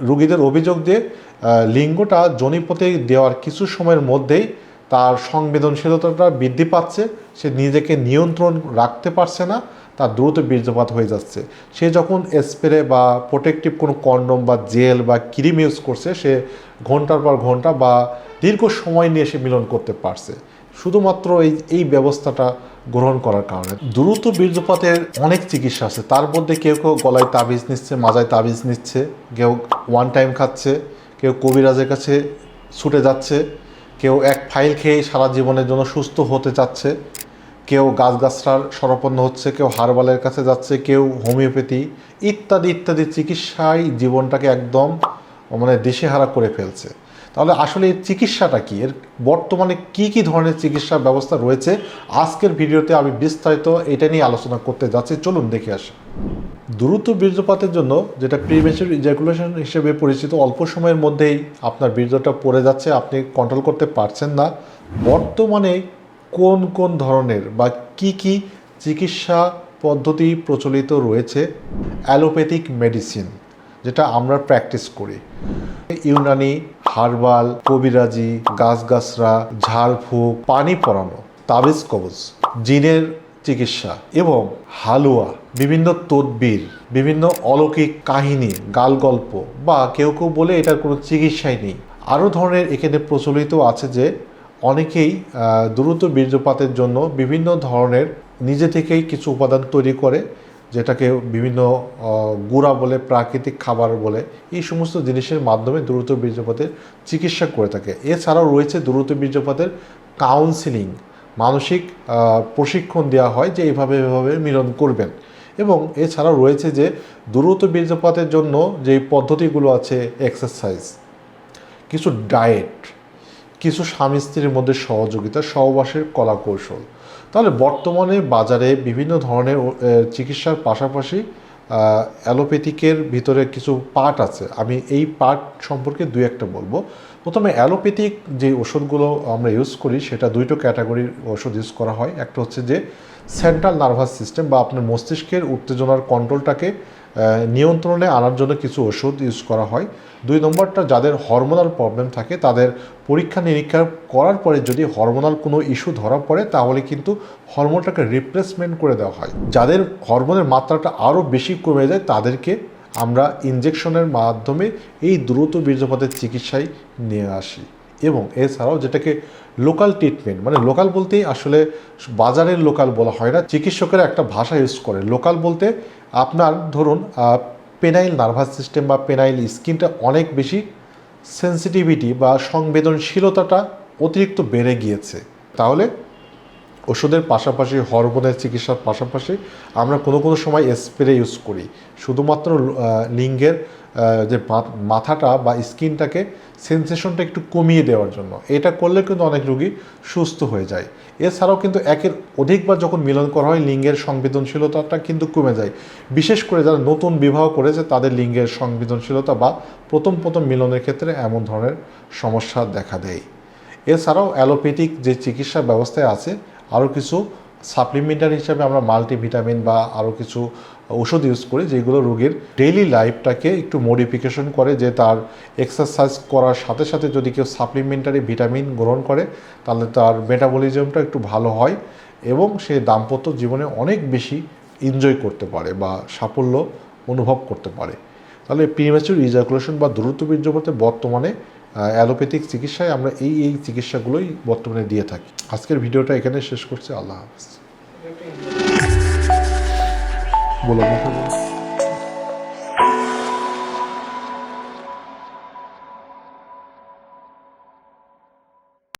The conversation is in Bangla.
রুগীদের অভিযোগ যে লিঙ্গটা জনিপথে দেওয়ার কিছু সময়ের মধ্যেই তার সংবেদনশীলতাটা বৃদ্ধি পাচ্ছে। সে নিজেকে নিয়ন্ত্রণ রাখতে পারছে না, তার দ্রুত বীর্যপাত হয়ে যাচ্ছে। সে যখন স্প্রে বা প্রোটেকটিভ কোনো কন্ডম বা জেল বা ক্রিম ইউজ করছে, সে ঘণ্টার পর ঘণ্টা বা দীর্ঘ সময় নিয়ে সে মিলন করতে পারছে। শুধুমাত্র এই এই ব্যবস্থাটা গ্রহণ করার কারণে। দ্রুত বীর্যপাতের অনেক চিকিৎসা আছে। তার মধ্যে কেউ কেউ গলায় তাবিজ নিচ্ছে, মাজায় তাবিজ নিচ্ছে, কেউ ওয়ান টাইম খাচ্ছে, কেউ কবিরাজের কাছে ছুটে যাচ্ছে, কেউ এক ফাইল খেয়ে সারা জীবনের জন্য সুস্থ হতে চাচ্ছে, কেউ গাছগাছরার শরণাপন্ন হচ্ছে, কেউ হারবালের কাছে যাচ্ছে, কেউ হোমিওপ্যাথি ইত্যাদি ইত্যাদি চিকিৎসায় জীবনটাকে একদম মানে দিশেহারা করে ফেলছে। তাহলে আসলে এর চিকিৎসাটা কি? এর বর্তমানে কি কি ধরনের চিকিৎসা ব্যবস্থা রয়েছে? আজকের ভিডিওতে আমি বিস্তারিত এটা নিয়ে আলোচনা করতে যাচ্ছি। চলুন দেখে আসি। দ্রুত বীর্যপাতের জন্য যেটা প্রিমেচুর ইজাকুলেশন হিসেবে পরিচিত, অল্প সময়ের মধ্যেই আপনার বীর্যটা পড়ে যাচ্ছে, আপনি কন্ট্রোল করতে পারছেন না। বর্তমানে কোন কোন ধরনের বা কি কি চিকিৎসা পদ্ধতি প্রচলিত রয়েছে? অ্যালোপ্যাথিক মেডিসিন, যেটা আমরা প্র্যাকটিস করি। ইউনানি হার্বাল, কবিরাজি গাছগাছরা ঝাড়ফুঁক, পানি পরানো, তাবিজ কবজ, জিনের চিকিৎসা এবং হালুয়া, বিভিন্ন তদ্বির, বিভিন্ন অলৌকিক কাহিনী গাল গল্প বা কেউ কেউ বলে এটার কোনো চিকিৎসাই নেই। আরও ধরনের এখানে প্রচলিত আছে যে অনেকেই দ্রুত বীর্যপাতের জন্য বিভিন্ন ধরনের নিজে থেকেই কিছু উপাদান তৈরি করে যেটাকে বিভিন্ন গুঁড়া বলে, প্রাকৃতিক খাবার বলে, এই সমস্ত জিনিসের মাধ্যমে দ্রুত বীর্যপাতের চিকিৎসা করে থাকে। এছাড়াও রয়েছে দ্রুত বীর্যপাতের কাউন্সিলিং মানসিক প্রশিক্ষণ দেওয়া হয় যে এইভাবে এভাবে মিলন করবেন। এবং এছাড়াও রয়েছে যে দ্রুত বীর্যপাতের জন্য যেই পদ্ধতিগুলো আছে এক্সারসাইজ কিছু ডায়েট কিছু স্বামী স্ত্রীর মধ্যে সহযোগিতা, সহবাসের কলা কৌশল তাহলে বর্তমানে বাজারে বিভিন্ন ধরনের চিকিৎসার পাশাপাশি অ্যালোপ্যাথিকের ভিতরে কিছু পার্ট আছে। আমি এই পার্ট সম্পর্কে দু একটা বলব। প্রথমে অ্যালোপ্যাথিক যে ওষুধগুলো আমরা ইউজ করি, সেটা দুইটো ক্যাটাগরির ওষুধ ইউজ করা হয়। একটা হচ্ছে যে সেন্ট্রাল নার্ভাস সিস্টেম বা আপনার মস্তিষ্কের উত্তেজনার কন্ট্রোলটাকে নিয়ন্ত্রণে আনার জন্য কিছু ওষুধ ইউজ করা হয়। দুই নম্বরটা, যাদের হরমোনাল প্রবলেম থাকে, তাদের পরীক্ষা নিরীক্ষা করার পরে যদি হরমোনাল কোনো ইস্যু ধরা পড়ে, তাহলে কিন্তু হরমোনটাকে রিপ্লেসমেন্ট করে দেওয়া হয়। যাদের হরমোনের মাত্রাটা আরও বেশি কমে যায়, তাদেরকে আমরা ইনজেকশনের মাধ্যমে এই দ্রুত বীর্যপাতের চিকিৎসায় নিয়ে আসি। এবং এছাড়াও যেটাকে লোকাল ট্রিটমেন্ট মানে লোকাল বলতেই আসলে বাজারের লোকাল বলা হয় না, চিকিৎসকেরা একটা ভাষা ইউজ করে। লোকাল বলতে আপনার ধরুন পেনাইল নার্ভাস সিস্টেম বা পেনাইল স্কিনটা অনেক বেশি সেন্সিটিভিটি বা সংবেদনশীলতাটা অতিরিক্ত বেড়ে গিয়েছে। তাহলে ওষুধের পাশাপাশি, হরমোনের চিকিৎসার পাশাপাশি আমরা কোনো কোনো সময় স্প্রে ইউজ করি। শুধুমাত্র লিঙ্গের যে মাথাটা বা স্কিনটাকে সেন্সেশনটা একটু কমিয়ে দেওয়ার জন্য। এটা করলে কিন্তু অনেক রোগী সুস্থ হয়ে যায়। এছাড়াও কিন্তু একের অধিকবার যখন মিলন করা হয়, লিঙ্গের সংবেদনশীলতাটা কিন্তু কমে যায়। বিশেষ করে যারা নতুন বিবাহ করেছে, তাদের লিঙ্গের সংবেদনশীলতা বা প্রথম প্রথম মিলনের ক্ষেত্রে এমন ধরনের সমস্যা দেখা দেয়। এছাড়াও অ্যালোপ্যাথিক যে চিকিৎসা ব্যবস্থায় আছে আরও কিছু সাপ্লিমেন্টারি হিসাবে আমরা মাল্টিভিটামিন বা আরও কিছু ওষুধ ইউজ করি, যেগুলো রোগীর ডেইলি লাইফটাকে একটু মডিফিকেশন করে, যে তার এক্সারসাইজ করার সাথে সাথে যদি কেউ সাপ্লিমেন্টারি ভিটামিন গ্রহণ করে, তাহলে তার মেটাবলিজমটা একটু ভালো হয় এবং সে দাম্পত্য জীবনে অনেক বেশি এনজয় করতে পারে বা সাফল্য অনুভব করতে পারে। তাহলে প্রিমেচুর ইজাকুলেশন বা দ্রুত বীর্যপাতে বর্তমানে অ্যালোপ্যাথিক চিকিৎসায় আমরা এই এই চিকিৎসাগুলোই বর্তমানে দিয়ে থাকি। আজকের ভিডিওটা এখানে শেষ করছি। আল্লাহ হাফিজ। বলো।